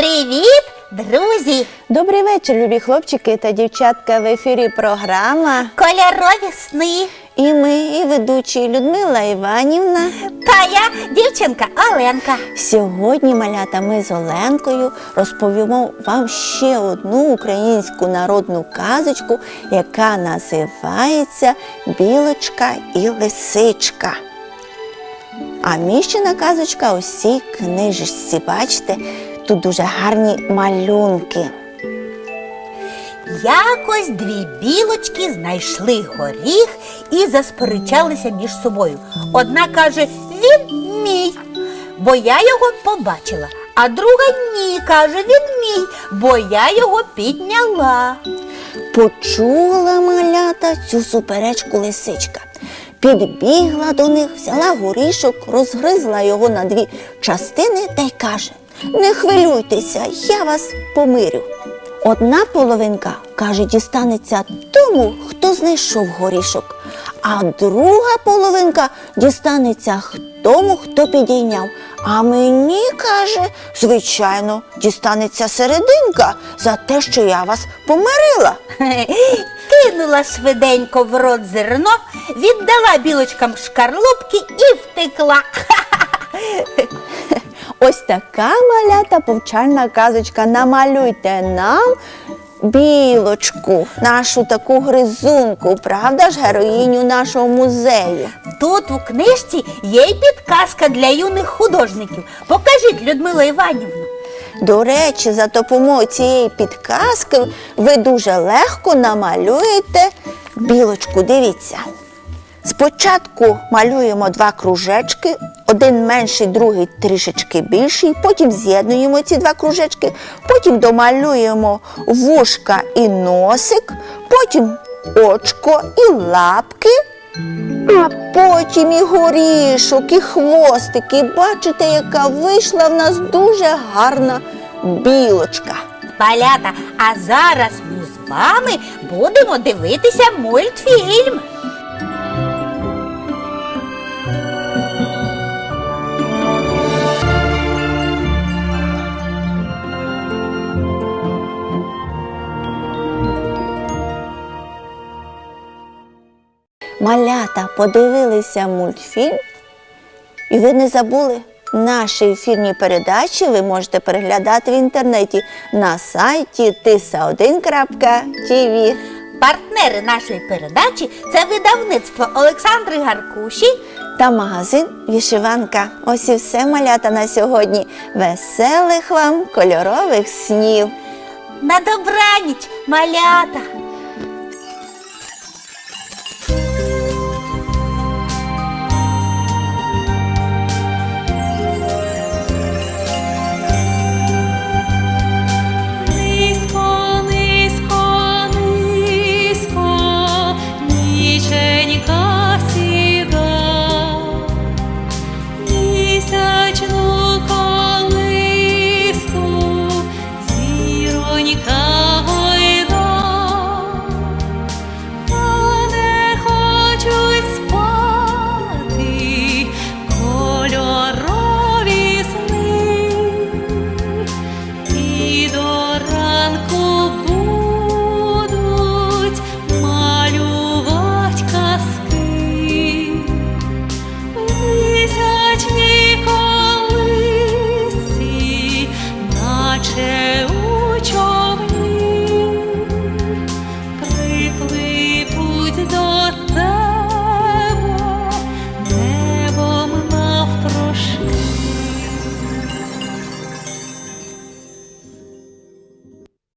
Привіт, друзі! Добрий вечір, любі хлопчики та дівчатка. В ефірі програма. Кольорові сни. І ми, і ведучі Людмила Іванівна. Та я дівчинка Оленка. Сьогодні, малята, ми з Оленкою розповімо вам ще одну українську народну казочку, яка називається Білочка і лисичка. А міщена казочка у цій книжечці. Бачите, тут дуже гарні малюнки. Якось дві білочки знайшли горіх і засперечалися між собою. Одна каже, він мій, бо я його побачила. А друга ні, каже, він мій, бо я його підняла. Почула малята цю суперечку лисичка. Підбігла до них, взяла горішок, розгризла його на дві частини та й каже: Не хвилюйтеся, я вас помирю. Одна половинка, каже, дістанеться тому, хто знайшов горішок, а друга половинка дістанеться тому, хто підійняв. А мені, каже, звичайно, дістанеться серединка за те, що я вас помирила. Кинула швиденько в рот зерно, віддала білочкам шкарлупки і втекла. Ось така малята повчальна казочка. Намалюйте нам білочку, нашу таку гризунку, правда ж, героїню нашого музею. Тут у книжці є й підказка для юних художників. Покажіть, Людмила Іванівна. До речі, за допомогою цієї підказки ви дуже легко намалюєте білочку. Дивіться. Спочатку малюємо два кружечки, один менший, другий трішечки більший. Потім з'єднуємо ці два кружечки, потім домалюємо вушка і носик, потім очко і лапки. А потім і горішок, і хвостик. І бачите, яка вийшла в нас дуже гарна білочка. Малята, а зараз ми з вами будемо дивитися мультфільм. Малята подивилися мультфільм, і ви не забули наші ефірні передачі ви можете переглядати в інтернеті на сайті tisa1.tv. Партнери нашої передачі це видавництво Олександри Гаркуші. та магазин Вішиванка. Ось і все малята на сьогодні. Веселих вам кольорових снів! На добраніч, малята! watching.